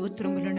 outro, meu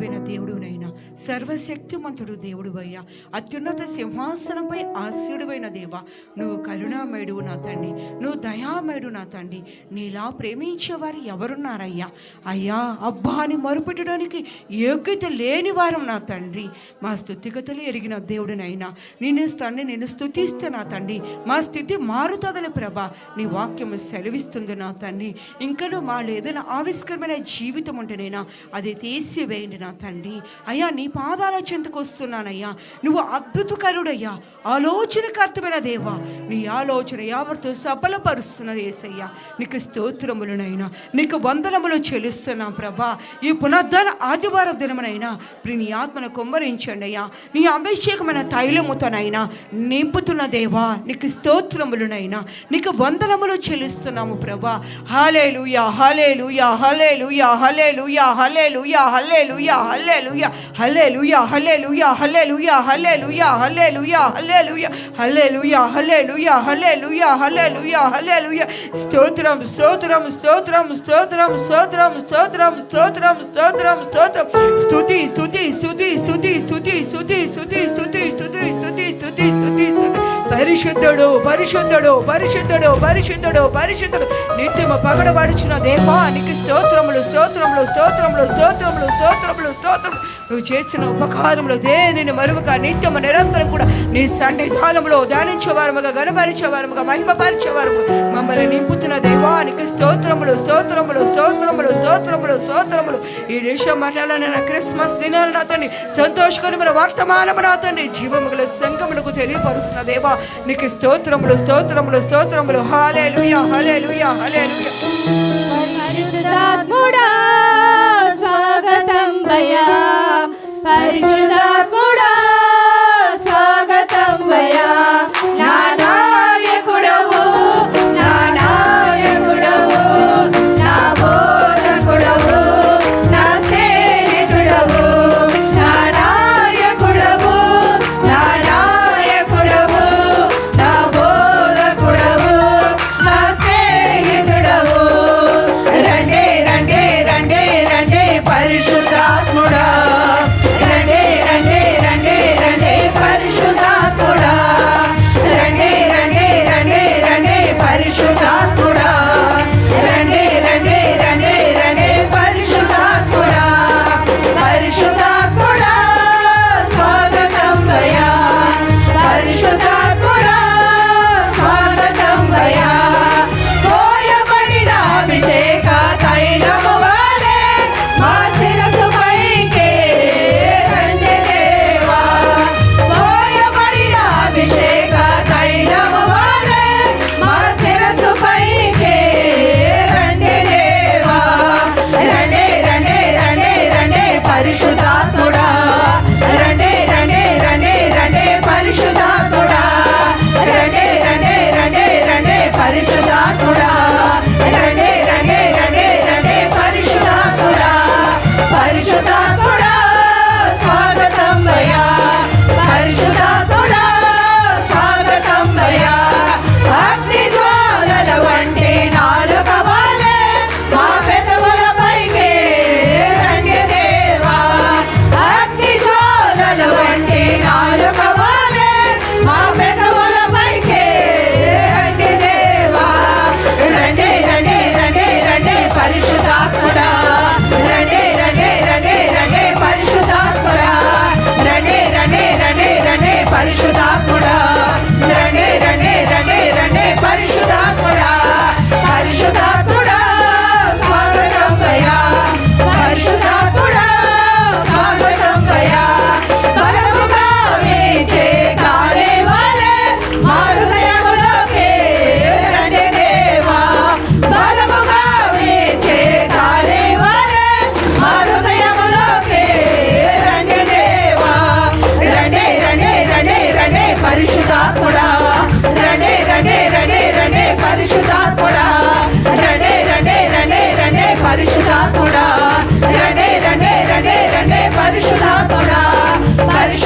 ప్రభువైన దేవుడునైనా సర్వశక్తిమంతుడు దేవుడు అయ్యా అత్యున్నత సింహాసనంపై ఆశీడువైన దేవ నువ్వు కరుణామయుడు నా తండ్రి నువ్వు దయామయుడు నా తండ్రి నీలా ప్రేమించేవారు ఎవరున్నారయ్యా? అయ్యా అబ్బా అని మరుపెట్టడానికి యోగ్యత లేని వారం నా తండ్రి. మా స్థుతిగతులు ఎరిగిన దేవుడినైనా నిన్ను తండ్రి నేను స్థుతిస్తే నా తండ్రి. మా స్థితి మారుతుందని ప్రభా నీ వాక్యము సెలవిస్తుంది నా తండ్రి. ఇంకనూ మాలో ఏదైనా ఆవిష్కరమైన జీవితం ఉంటేనైనా అది తీసివేయండి నా తండ్రి అయ్యా నీ పాదాల చెంతకు వస్తున్నానయ్యా. నువ్వు అద్భుతకరుడయ్యా. ఆలోచనకర్తమైన దేవా నీ ఆలోచన యావరితో సఫలపరుస్తున్న ఏసయ్యా నీకు స్తోత్రములనైనా నీకు వందనములు చెల్లిస్తున్నాం ప్రభా ఈ పునర్ధన ఆదివారం దినమునైనా ప్రి నీ ఆత్మను కుమ్మరించండి అయ్యా నీ అభిషేకమైన తైలముతోనైనా నింపుతున్న దేవా నీకు స్తోత్రములనైనా నీకు వందనములు చెల్లిస్తున్నాము ప్రభా hallelujah hallelujah హలేలు yeah హలేలు yeah హలేలు yeah హలేలు yeah హలే hallelujah hallelujah hallelujah hallelujah hallelujah hallelujah స్తోత్రం స్తోత్రం స్తోత్రం స్తోత్రం స్తోత్రం స్తోత్రం స్తోత్రం స్తోత్రం స్తోత్రం స్తుతి స్తుతి స్తుతి స్తుతి స్తుతి స్తుతి స్తుతి స్తుతి స్తుతి స్తుతి స్తుతి స్తుతి స్తుతి పరిశుద్ధుడు పరిశుద్ధుడు పరిశుద్ధుడు పరిశుద్ధుడు పరిశుద్ధుడు నిత్యము పగడబడుచున్న దేవానికి స్తోత్రములు స్తోత్రములు స్తోత్రములు స్తోత్రములు స్తోత్రములు స్తోత్రములు నువ్వు చేసిన ఉపకారంలో దేనిని మరువక నిత్యము నిరంతరం కూడా నీ సన్నిధానంలో ధ్యానించేవారముగా గణపరిచేవారముగా మహిమపరిచేవారముగా మమ్మల్ని నింపుతున్న దైవానికి స్తోత్రములు స్తోత్రములు స్తోత్రములు స్తోత్రములు స్తోత్రములు. ఈ దేశం మరణాలైన క్రిస్మస్ దినాలను అతన్ని తండ్రి సంతోషకరమైన వర్తమానము నా జీవముల సంగములకు తెలియపరుస్తున్న దేవా నీకు స్తోత్రములు స్తోత్రములు స్తోత్రములు. హాలే లుయా హాలే లుయా హాలే లుయా സ്വാഗതം ഭയാ പരിശുദ്ധ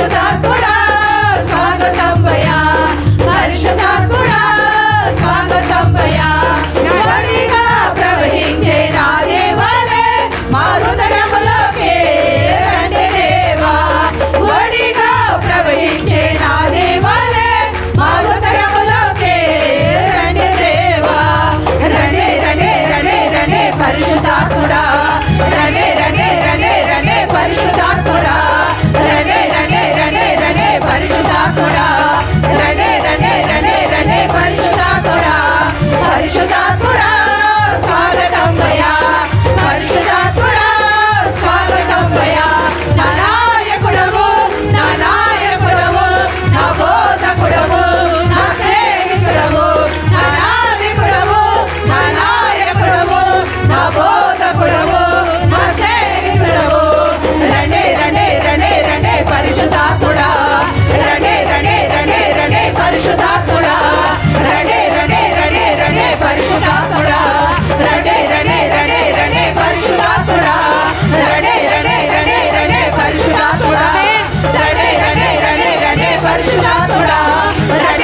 다 थोड़ा थोड़ा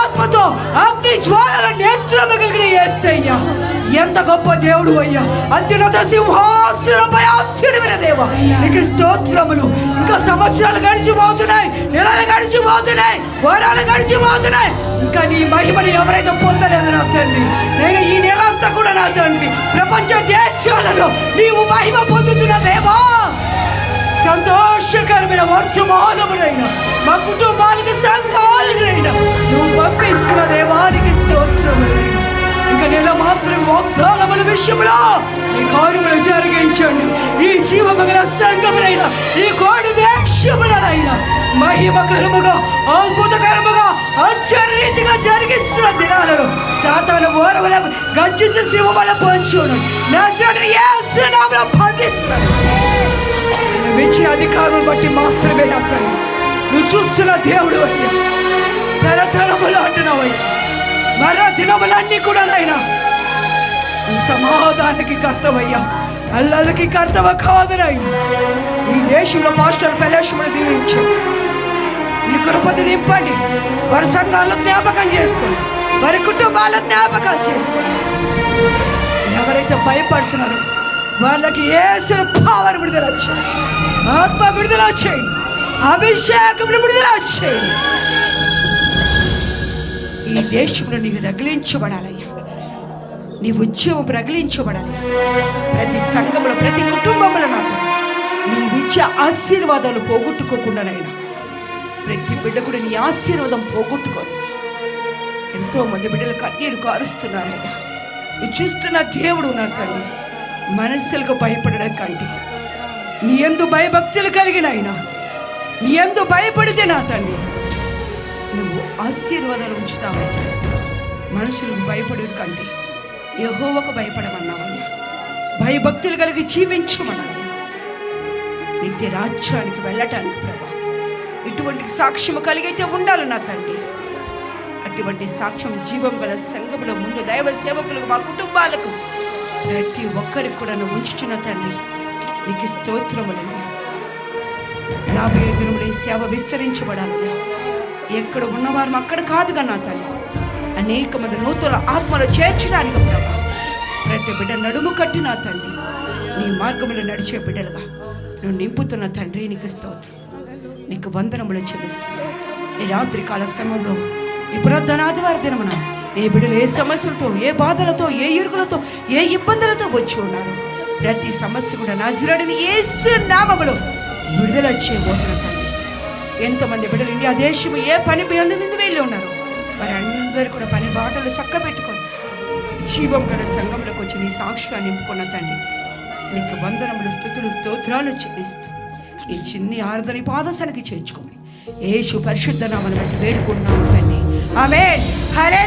ఎంత గొప్ప దేవుడు అయ్యా? అత్యున్నత సింహాసనపై ఆశ్చర్యమైన దేవ నీకు స్తోత్రములు. ఇంకా సంవత్సరాలు గడిచిపోతున్నాయి నెలలు గడిచిపోతున్నాయి వారాలు గడిచిపోతున్నాయి. ఇంకా నీ మహిమను ఎవరైతే పొందలేదు నా తండ్రి నేను ఈ నెల అంతా కూడా నా తండ్రి. ప్రపంచ దేశాలలో నీవు మహిమ పొందుతున్న దేవా. సంతోషకరమైన వర్తమానములైన మా కుటుంబానికి సంఘాలైన నువ్వు పంపిస్తున్న దేవానికి స్తోత్రములైన ఇక నెల మాత్రం వాగ్దానముల విషయంలో నీ కార్యములు జరిగించండి. ఈ జీవమగల సంఘములైన ఈ కోడి దేశములైన మహిమకరముగా అద్భుతకరముగా ఆశ్చర్యరీతిగా జరిగిస్తున్న దినాలను సాతాను ఓరవల గర్జించి శివమల పంచును. నా నామలో బంధిస్తున్నాను ఇచ్చిన అధికారం బట్టి మాత్రమే నా తల్లి. నువ్వు చూస్తున్న దేవుడు అయ్యా తరతరములు అంటున్నావయ్యా. మరో దినములన్నీ కూడా నాయనా. సమాధానికి కర్తవయ్యా. అల్లలకి కర్తవ కాదు నాయన. ఈ దేశంలో మాస్టర్ పెలేషములు దీవించు నీ కృపను నింపండి. వారి సంఘాలు జ్ఞాపకం చేసుకోండి. వారి కుటుంబాల జ్ఞాపకం చేసుకోండి. ఎవరైతే భయపడుతున్నారో వాళ్ళకి ఏసిన పావర్ విడుదల వచ్చాయి ఆత్మ విడుదల వచ్చేయండి అభిషేకం విడుదల వచ్చేయండి ఈ దేశంలో నీవు రగిలించబడాలయ్యా. నీ ఉద్యమం రగిలించబడాలి ప్రతి సంఘంలో ప్రతి కుటుంబంలో నాకు నీ విద్య ఆశీర్వాదాలు పోగొట్టుకోకుండానైనా ప్రతి బిడ్డ కూడా నీ ఆశీర్వాదం పోగొట్టుకోదు ఎంతో మంది బిడ్డలు కన్నీరు కారుస్తున్నారయ్యా నువ్వు చూస్తున్న దేవుడు ఉన్నాడు తల్లి. మనస్సులకు భయపడడం కంటే నీ ఎందు భయభక్తులు కలిగిన ఆయన నీ ఎందు భయపడితే నా తండ్రి నువ్వు ఆశీర్వాదాలు ఉంచుతావయ్యా. మనుషులకు భయపడే కంటే యెహోవాకు భయపడమన్నావయ్యా. భయభక్తులు కలిగి జీవించమన్నావయ్యా నిత్య రాజ్యానికి వెళ్ళటానికి ప్రభా ఇటువంటి సాక్ష్యము కలిగైతే ఉండాలి నా తండ్రి. అటువంటి సాక్ష్యం జీవం గల సంఘముల ముందు దైవ సేవకులకు మా కుటుంబాలకు ప్రతి ఒక్కరికి కూడా నువ్వు ఉంచుచున్న తండ్రి. నీకు స్తోత్రములు యాభై దినములు ఈ సేవ విస్తరించబడాలి ఎక్కడ ఉన్నవారు అక్కడ కాదుగా నా తల్లి. అనేక మంది నూతన ఆత్మలు చేర్చడానికి ప్రభా ప్రతి బిడ్డ నడుము కట్టి నా తండ్రి నీ మార్గంలో నడిచే బిడ్డలుగా నువ్వు నింపుతున్న తండ్రి నీకు స్తోత్రం. నీకు వందనములు చెల్లిస్తున్నా. ఈ రాత్రికాల సమయంలో ఈ పునరుద్ధనాదివారి దినమున ఏ బిడ్డలు ఏ సమస్యలతో ఏ బాధలతో ఏ ఇరుగులతో ఏ ఇబ్బందులతో వచ్చి ఉన్నారు? ప్రతి సమస్య కూడా నజరడిని ఏసు నామములో విడుదల చేయబోతున్న తండ్రి. ఎంతోమంది బిడ్డలు ఇండియా దేశం ఏ పని మీద వెళ్ళి ఉన్నారు? వారందరూ కూడా పని బాటలు చక్క పెట్టుకొని జీవం గల సంఘంలోకి వచ్చి నీ సాక్షిగా నింపుకున్న తండ్రి. నీకు వందనములు స్థుతులు స్తోత్రాలు చెల్లిస్తూ ఈ చిన్ని ఆరుదని పాదశానికి చేర్చుకోమని ఏసు పరిశుద్ధ నామను బట్టి వేడుకుంటున్నాను తండ్రి. ఆమె హలే